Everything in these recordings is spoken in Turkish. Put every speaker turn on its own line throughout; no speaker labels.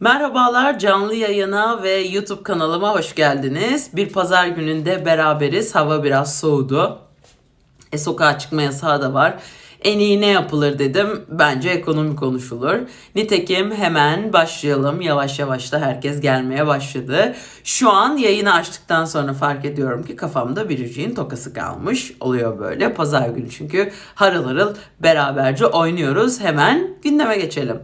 Merhabalar canlı yayına ve YouTube kanalıma hoş geldiniz. Bir pazar gününde beraberiz. Hava biraz soğudu. E sokağa çıkma yasağı da var. En iyi ne yapılır dedim. Bence ekonomi konuşulur. Nitekim hemen başlayalım. Yavaş yavaş da herkes gelmeye başladı. Şu an yayını açtıktan sonra fark ediyorum ki kafamda biriciğin tokası kalmış. Oluyor böyle pazar günü çünkü harıl harıl beraberce oynuyoruz. Hemen gündeme geçelim.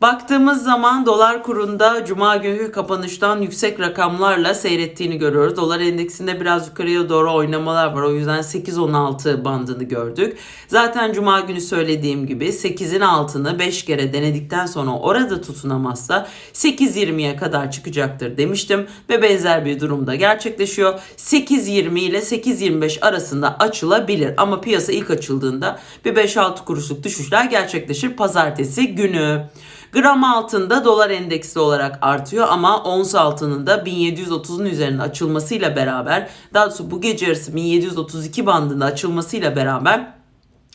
Baktığımız zaman dolar kurunda cuma günkü kapanıştan yüksek rakamlarla seyrettiğini görüyoruz. Dolar endeksinde biraz yukarıya doğru oynamalar var. O yüzden 8-16 bandını gördük. Zaten cuma günü söylediğim gibi 8'in altını 5 kere denedikten sonra orada tutunamazsa 8.20'ye kadar çıkacaktır demiştim. Ve benzer bir durumda gerçekleşiyor. 8.20 ile 8.25 arasında açılabilir. Ama piyasa ilk açıldığında bir 5-6 kuruşluk düşüşler gerçekleşir pazartesi günü. Gram altında dolar endeksli olarak artıyor ama ons altının da 1730'un üzerinde açılmasıyla beraber daha doğrusu bu gece yarısı 1732 bandında açılmasıyla beraber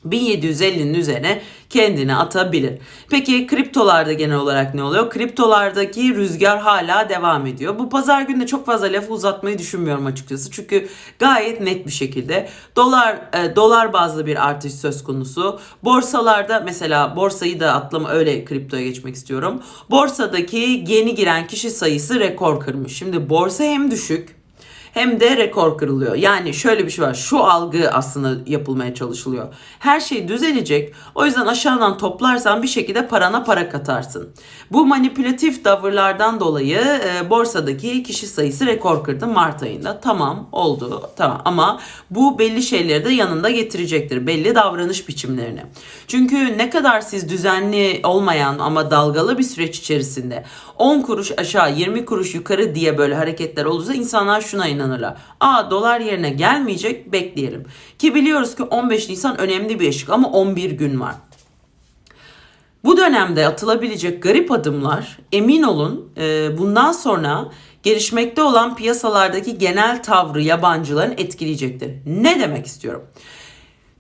1750'nin üzerine kendini atabilir. Peki kriptolarda genel olarak ne oluyor? Kriptolardaki rüzgar hala devam ediyor. Bu pazar günde çok fazla lafı uzatmayı düşünmüyorum açıkçası. Çünkü gayet net bir şekilde dolar e, dolar bazlı bir artış söz konusu. Borsalarda mesela borsayı da atlama öyle kriptoya geçmek istiyorum. Borsadaki yeni giren kişi sayısı rekor kırmış. Şimdi borsa hem düşük hem de rekor kırılıyor. Yani şöyle bir şey var. Şu algı aslında yapılmaya çalışılıyor. Her şey düzelecek. O yüzden aşağıdan toplarsan bir şekilde parana para katarsın. Bu manipülatif tavırlardan dolayı e, borsadaki kişi sayısı rekor kırdı Mart ayında. Tamam oldu. Tamam ama bu belli şeyleri de yanında getirecektir. Belli davranış biçimlerini. Çünkü ne kadar siz düzenli olmayan ama dalgalı bir süreç içerisinde 10 kuruş aşağı 20 kuruş yukarı diye böyle hareketler olursa insanlar şuna inanırlar. Aa dolar yerine gelmeyecek bekleyelim. Ki biliyoruz ki 15 Nisan önemli bir eşik ama 11 gün var. Bu dönemde atılabilecek garip adımlar emin olun e, bundan sonra gelişmekte olan piyasalardaki genel tavrı yabancıların etkileyecektir. Ne demek istiyorum?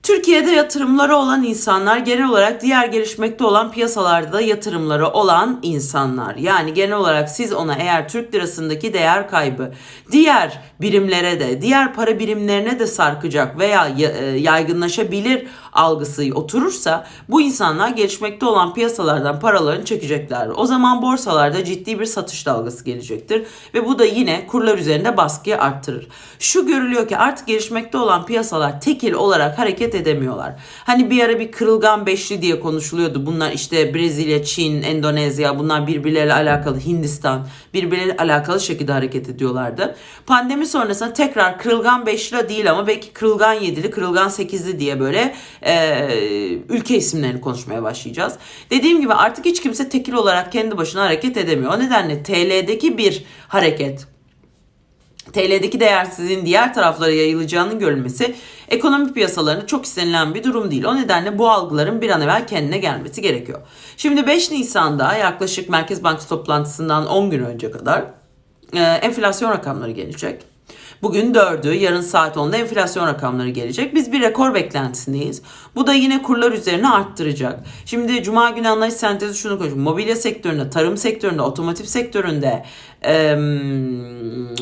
Türkiye'de yatırımları olan insanlar genel olarak diğer gelişmekte olan piyasalarda da yatırımları olan insanlar. Yani genel olarak siz ona eğer Türk lirasındaki değer kaybı diğer birimlere de diğer para birimlerine de sarkacak veya e, yaygınlaşabilir algısı oturursa bu insanlar gelişmekte olan piyasalardan paralarını çekecekler. O zaman borsalarda ciddi bir satış dalgası gelecektir ve bu da yine kurlar üzerinde baskıyı arttırır. Şu görülüyor ki artık gelişmekte olan piyasalar tekil olarak hareket edemiyorlar. Hani bir ara bir kırılgan beşli diye konuşuluyordu. Bunlar işte Brezilya, Çin, Endonezya bunlar birbirleriyle alakalı Hindistan birbirleriyle alakalı şekilde hareket ediyorlardı. Pandemi sonrasında tekrar kırılgan beşli değil ama belki kırılgan yedili, kırılgan sekizli diye böyle e, ülke isimlerini konuşmaya başlayacağız. Dediğim gibi artık hiç kimse tekil olarak kendi başına hareket edemiyor. O nedenle TL'deki bir hareket TL'deki değersizliğin diğer taraflara yayılacağının görülmesi ekonomi piyasalarında çok istenilen bir durum değil. O nedenle bu algıların bir an evvel kendine gelmesi gerekiyor. Şimdi 5 Nisan'da yaklaşık Merkez Bankası toplantısından 10 gün önce kadar e, enflasyon rakamları gelecek. Bugün 4'ü, yarın saat 10'da enflasyon rakamları gelecek. Biz bir rekor beklentisindeyiz. Bu da yine kurlar üzerine arttıracak. Şimdi Cuma günü anlayış sentezi şunu konuşuyor. Mobilya sektöründe, tarım sektöründe, otomotiv sektöründe,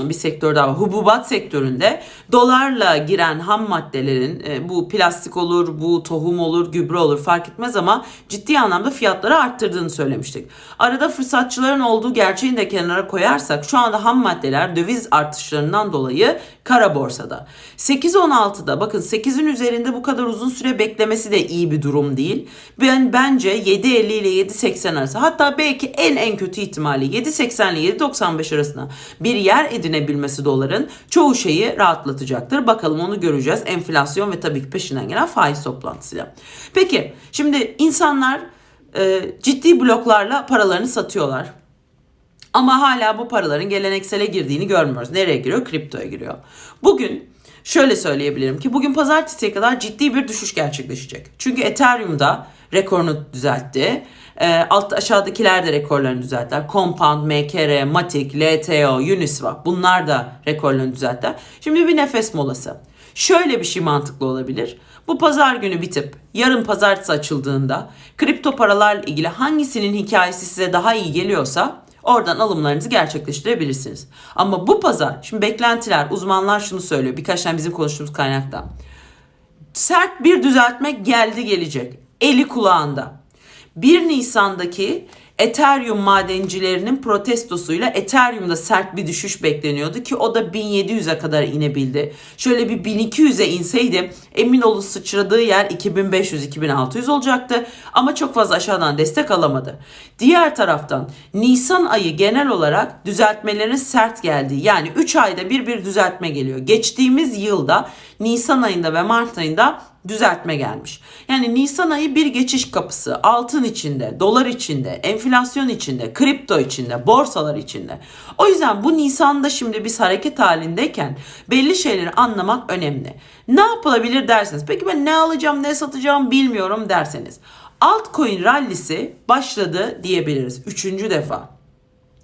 bir sektör daha. Hububat sektöründe dolarla giren ham maddelerin e, bu plastik olur, bu tohum olur, gübre olur fark etmez ama ciddi anlamda fiyatları arttırdığını söylemiştik. Arada fırsatçıların olduğu gerçeğini de kenara koyarsak şu anda ham maddeler döviz artışlarından dolayı kara borsada. 8.16'da bakın 8'in üzerinde bu kadar uzun süre beklemesi de iyi bir durum değil. Ben bence 7.50 ile 7.80 arası hatta belki en en kötü ihtimali 7.80 ile 7.95 arasında bir yer edinebilmesi doların çoğu şeyi rahatlatacaktır. Bakalım onu göreceğiz. Enflasyon ve tabii ki peşinden gelen faiz toplantısıyla. Peki şimdi insanlar e, ciddi bloklarla paralarını satıyorlar. Ama hala bu paraların geleneksele girdiğini görmüyoruz. Nereye giriyor? Kriptoya giriyor. Bugün şöyle söyleyebilirim ki bugün pazartesiye kadar ciddi bir düşüş gerçekleşecek. Çünkü Ethereum'da rekorunu düzeltti. E, alt aşağıdakiler de rekorlarını düzelttiler. Compound, MKR, Matic, LTO, Uniswap bunlar da rekorlarını düzelttiler. Şimdi bir nefes molası. Şöyle bir şey mantıklı olabilir. Bu pazar günü bitip yarın pazartesi açıldığında kripto paralarla ilgili hangisinin hikayesi size daha iyi geliyorsa Oradan alımlarınızı gerçekleştirebilirsiniz. Ama bu pazar, şimdi beklentiler, uzmanlar şunu söylüyor. Birkaç tane bizim konuştuğumuz kaynakta. Sert bir düzeltme geldi gelecek. Eli kulağında. 1 Nisan'daki Ethereum madencilerinin protestosuyla Ethereum'da sert bir düşüş bekleniyordu ki o da 1700'e kadar inebildi. Şöyle bir 1200'e inseydi emin olun sıçradığı yer 2500-2600 olacaktı ama çok fazla aşağıdan destek alamadı. Diğer taraftan Nisan ayı genel olarak düzeltmelerin sert geldiği yani 3 ayda bir bir düzeltme geliyor. Geçtiğimiz yılda Nisan ayında ve Mart ayında düzeltme gelmiş. Yani Nisan ayı bir geçiş kapısı. Altın içinde, dolar içinde, enflasyon içinde, kripto içinde, borsalar içinde. O yüzden bu Nisan'da şimdi biz hareket halindeyken belli şeyleri anlamak önemli. Ne yapılabilir derseniz. Peki ben ne alacağım, ne satacağım bilmiyorum derseniz. Altcoin rallisi başladı diyebiliriz. Üçüncü defa.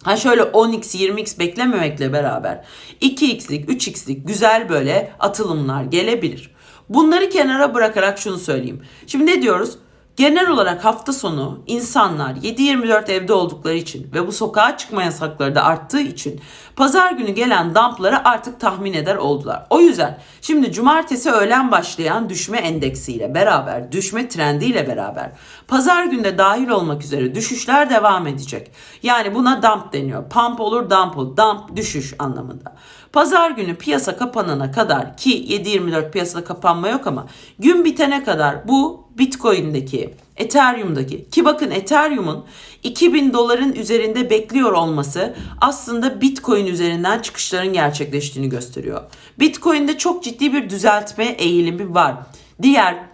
Ha şöyle 10x 20x beklememekle beraber 2x'lik 3x'lik güzel böyle atılımlar gelebilir. Bunları kenara bırakarak şunu söyleyeyim. Şimdi ne diyoruz? Genel olarak hafta sonu insanlar 7-24 evde oldukları için ve bu sokağa çıkma yasakları da arttığı için pazar günü gelen dumpları artık tahmin eder oldular. O yüzden şimdi cumartesi öğlen başlayan düşme endeksiyle beraber, düşme trendiyle beraber pazar günde dahil olmak üzere düşüşler devam edecek. Yani buna dump deniyor. Pump olur, dump olur. Dump düşüş anlamında. Pazar günü piyasa kapanana kadar ki 7-24 piyasada kapanma yok ama gün bitene kadar bu Bitcoin'deki, Ethereum'daki ki bakın Ethereum'un 2000 doların üzerinde bekliyor olması aslında Bitcoin üzerinden çıkışların gerçekleştiğini gösteriyor. Bitcoin'de çok ciddi bir düzeltme eğilimi var. Diğer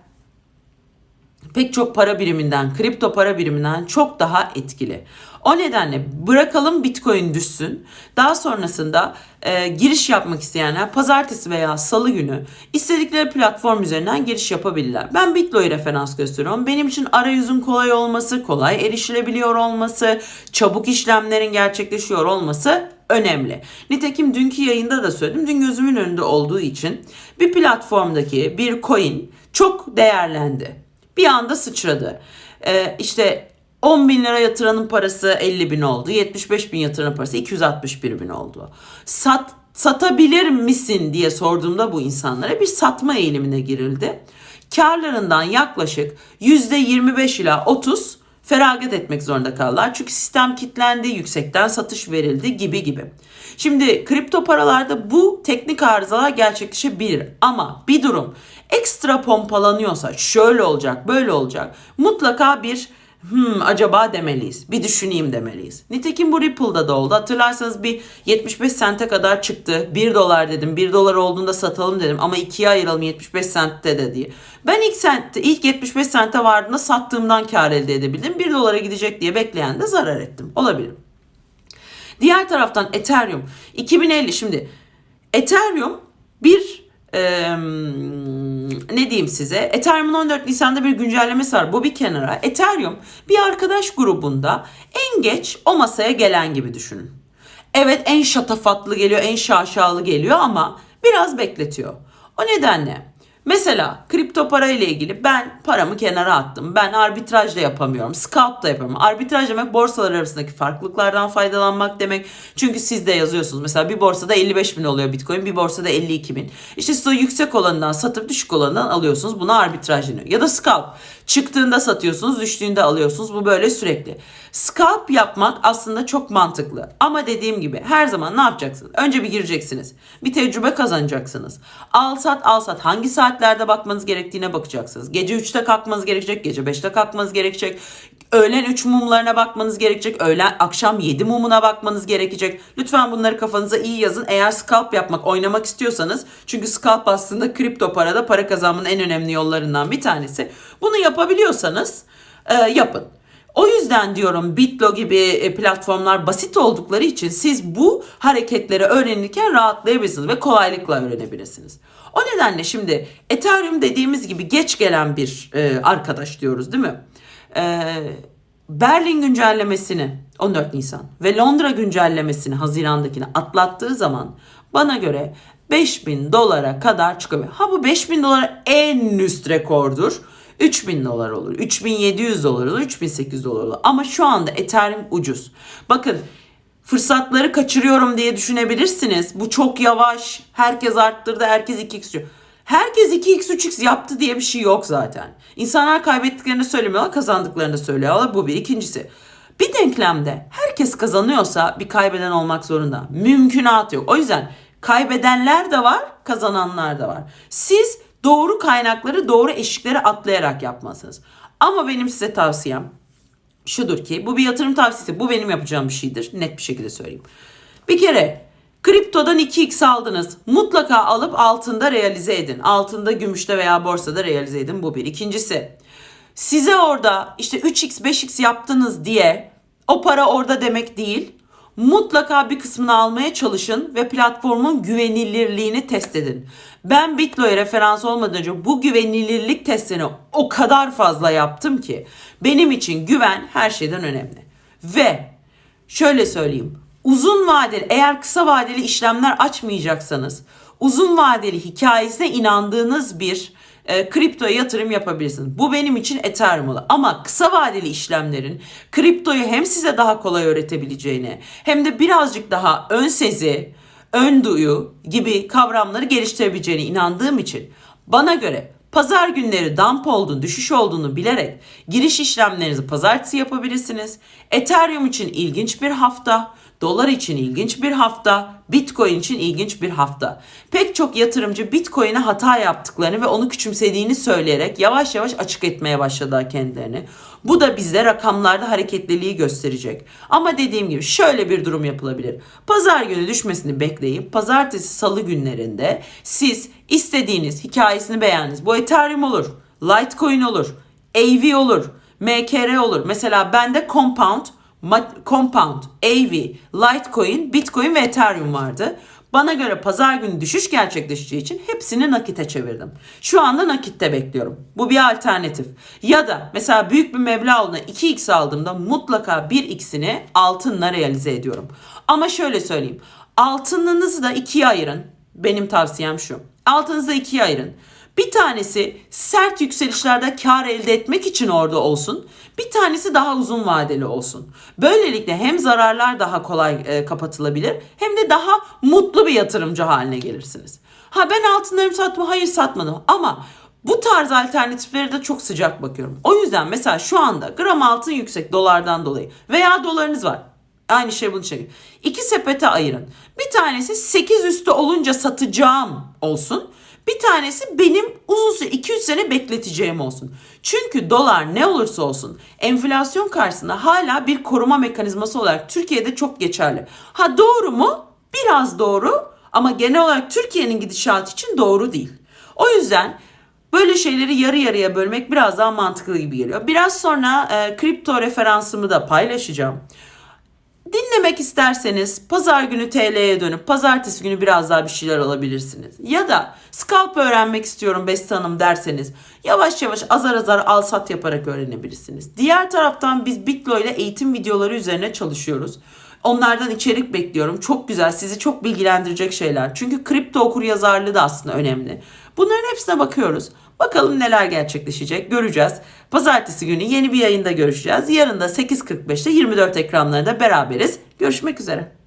pek çok para biriminden, kripto para biriminden çok daha etkili. O nedenle bırakalım Bitcoin düşsün. Daha sonrasında e, giriş yapmak isteyenler pazartesi veya salı günü istedikleri platform üzerinden giriş yapabilirler. Ben Bitlo'yu referans gösteriyorum. Benim için arayüzün kolay olması, kolay erişilebiliyor olması, çabuk işlemlerin gerçekleşiyor olması önemli. Nitekim dünkü yayında da söyledim. Dün gözümün önünde olduğu için bir platformdaki bir coin çok değerlendi. Bir anda sıçradı. Ee, işte 10 bin lira yatıranın parası 50 bin oldu. 75 bin yatıranın parası 261 bin oldu. Sat, satabilir misin diye sorduğumda bu insanlara bir satma eğilimine girildi. Karlarından yaklaşık %25 ila 30 feragat etmek zorunda kaldılar. Çünkü sistem kilitlendi, yüksekten satış verildi gibi gibi. Şimdi kripto paralarda bu teknik arızalar gerçekleşebilir ama bir durum ekstra pompalanıyorsa şöyle olacak, böyle olacak. Mutlaka bir hmm, acaba demeliyiz. Bir düşüneyim demeliyiz. Nitekim bu Ripple'da da oldu. Hatırlarsanız bir 75 sente kadar çıktı. 1 dolar dedim. 1 dolar olduğunda satalım dedim. Ama ikiye ayıralım 75 sentte de diye. Ben ilk sentte, ilk 75 sente vardığında sattığımdan kar elde edebildim. 1 dolara gidecek diye bekleyen de zarar ettim. Olabilir. Diğer taraftan Ethereum 2050 şimdi Ethereum bir ne diyeyim size Ethereum'un 14 Nisan'da bir güncellemesi var bu bir kenara Ethereum bir arkadaş grubunda en geç o masaya gelen gibi düşünün. Evet en şatafatlı geliyor en şaşalı geliyor ama biraz bekletiyor. O nedenle Mesela kripto para ile ilgili ben paramı kenara attım. Ben arbitraj da yapamıyorum. Scalp da yapamıyorum. Arbitraj demek borsalar arasındaki farklılıklardan faydalanmak demek. Çünkü siz de yazıyorsunuz. Mesela bir borsada 55 bin oluyor bitcoin. Bir borsada 52 bin. İşte siz o yüksek olanından satıp düşük olanından alıyorsunuz. Buna arbitraj deniyor. Ya da scalp. Çıktığında satıyorsunuz, düştüğünde alıyorsunuz. Bu böyle sürekli. Scalp yapmak aslında çok mantıklı. Ama dediğim gibi her zaman ne yapacaksınız? Önce bir gireceksiniz. Bir tecrübe kazanacaksınız. Al sat al sat. Hangi saatlerde bakmanız gerektiğine bakacaksınız. Gece 3'te kalkmanız gerekecek. Gece 5'te kalkmanız gerekecek. Öğlen 3 mumlarına bakmanız gerekecek. Öğlen akşam 7 mumuna bakmanız gerekecek. Lütfen bunları kafanıza iyi yazın. Eğer scalp yapmak, oynamak istiyorsanız. Çünkü scalp aslında kripto parada para kazanmanın en önemli yollarından bir tanesi. Bunu yapabiliyorsanız e, yapın. O yüzden diyorum Bitlo gibi e, platformlar basit oldukları için siz bu hareketleri öğrenirken rahatlayabilirsiniz ve kolaylıkla öğrenebilirsiniz. O nedenle şimdi Ethereum dediğimiz gibi geç gelen bir e, arkadaş diyoruz değil mi? E, Berlin güncellemesini 14 Nisan ve Londra güncellemesini Haziran'dakini atlattığı zaman bana göre 5000 dolara kadar çıkıyor. Ha bu 5000 dolar en üst rekordur. 3000 dolar olur, 3700 dolar olur, 3800 dolar olur. Ama şu anda Ethereum ucuz. Bakın fırsatları kaçırıyorum diye düşünebilirsiniz. Bu çok yavaş. Herkes arttırdı. Herkes 2x. Herkes 2x 3x yaptı diye bir şey yok zaten. İnsanlar kaybettiklerini söylemiyorlar, kazandıklarını söylüyorlar. Bu bir. ikincisi. Bir denklemde herkes kazanıyorsa bir kaybeden olmak zorunda. Mümkünat yok. O yüzden kaybedenler de var, kazananlar da var. Siz doğru kaynakları doğru eşikleri atlayarak yapmalısınız. Ama benim size tavsiyem şudur ki bu bir yatırım tavsiyesi. Bu benim yapacağım bir şeydir. Net bir şekilde söyleyeyim. Bir kere kriptodan 2x aldınız. Mutlaka alıp altında realize edin. Altında, gümüşte veya borsada realize edin. Bu bir. İkincisi size orada işte 3x 5x yaptınız diye o para orada demek değil. Mutlaka bir kısmını almaya çalışın ve platformun güvenilirliğini test edin. Ben Bitlo'ya referans olmadan önce bu güvenilirlik testini o kadar fazla yaptım ki benim için güven her şeyden önemli. Ve şöyle söyleyeyim. Uzun vadeli eğer kısa vadeli işlemler açmayacaksanız uzun vadeli hikayesine inandığınız bir e, kriptoya yatırım yapabilirsiniz. Bu benim için Ethereum. Ama kısa vadeli işlemlerin kriptoyu hem size daha kolay öğretebileceğini hem de birazcık daha ön sezi, ön duyu gibi kavramları geliştirebileceğine inandığım için bana göre pazar günleri dump olduğunu, düşüş olduğunu bilerek giriş işlemlerinizi pazartesi yapabilirsiniz. Ethereum için ilginç bir hafta, dolar için ilginç bir hafta, Bitcoin için ilginç bir hafta. Pek çok yatırımcı Bitcoin'e hata yaptıklarını ve onu küçümsediğini söyleyerek yavaş yavaş açık etmeye başladı kendilerini. Bu da bize rakamlarda hareketliliği gösterecek. Ama dediğim gibi şöyle bir durum yapılabilir. Pazar günü düşmesini bekleyip pazartesi salı günlerinde siz istediğiniz hikayesini beğendiniz. Bu Ethereum olur, Litecoin olur, AV olur, MKR olur. Mesela bende Compound Compound, AV, Litecoin, Bitcoin ve Ethereum vardı. Bana göre pazar günü düşüş gerçekleşeceği için hepsini nakite çevirdim. Şu anda nakitte bekliyorum. Bu bir alternatif. Ya da mesela büyük bir meblağ olduğunda 2x aldığımda mutlaka 1x'ini altınla realize ediyorum. Ama şöyle söyleyeyim. Altınınızı da ikiye ayırın. Benim tavsiyem şu. Altınızı da ikiye ayırın. Bir tanesi sert yükselişlerde kar elde etmek için orada olsun. Bir tanesi daha uzun vadeli olsun. Böylelikle hem zararlar daha kolay e, kapatılabilir hem de daha mutlu bir yatırımcı haline gelirsiniz. Ha ben altınlarımı sattım, hayır satmadım ama bu tarz alternatiflere de çok sıcak bakıyorum. O yüzden mesela şu anda gram altın yüksek dolardan dolayı veya dolarınız var. Aynı şey bunu şey. İki sepete ayırın. Bir tanesi 8 üstü olunca satacağım olsun. Bir tanesi benim uzun süre 200 sene bekleteceğim olsun. Çünkü dolar ne olursa olsun enflasyon karşısında hala bir koruma mekanizması olarak Türkiye'de çok geçerli. Ha doğru mu? Biraz doğru ama genel olarak Türkiye'nin gidişatı için doğru değil. O yüzden Böyle şeyleri yarı yarıya bölmek biraz daha mantıklı gibi geliyor. Biraz sonra e, kripto referansımı da paylaşacağım. Dinlemek isterseniz pazar günü TL'ye dönüp pazartesi günü biraz daha bir şeyler alabilirsiniz. Ya da scalp öğrenmek istiyorum Beste Hanım derseniz yavaş yavaş azar azar al sat yaparak öğrenebilirsiniz. Diğer taraftan biz Bitlo ile eğitim videoları üzerine çalışıyoruz. Onlardan içerik bekliyorum. Çok güzel, sizi çok bilgilendirecek şeyler. Çünkü kripto okur yazarlığı da aslında önemli. Bunların hepsine bakıyoruz. Bakalım neler gerçekleşecek göreceğiz. Pazartesi günü yeni bir yayında görüşeceğiz. Yarın da 8.45'te 24 ekranlarında beraberiz. Görüşmek üzere.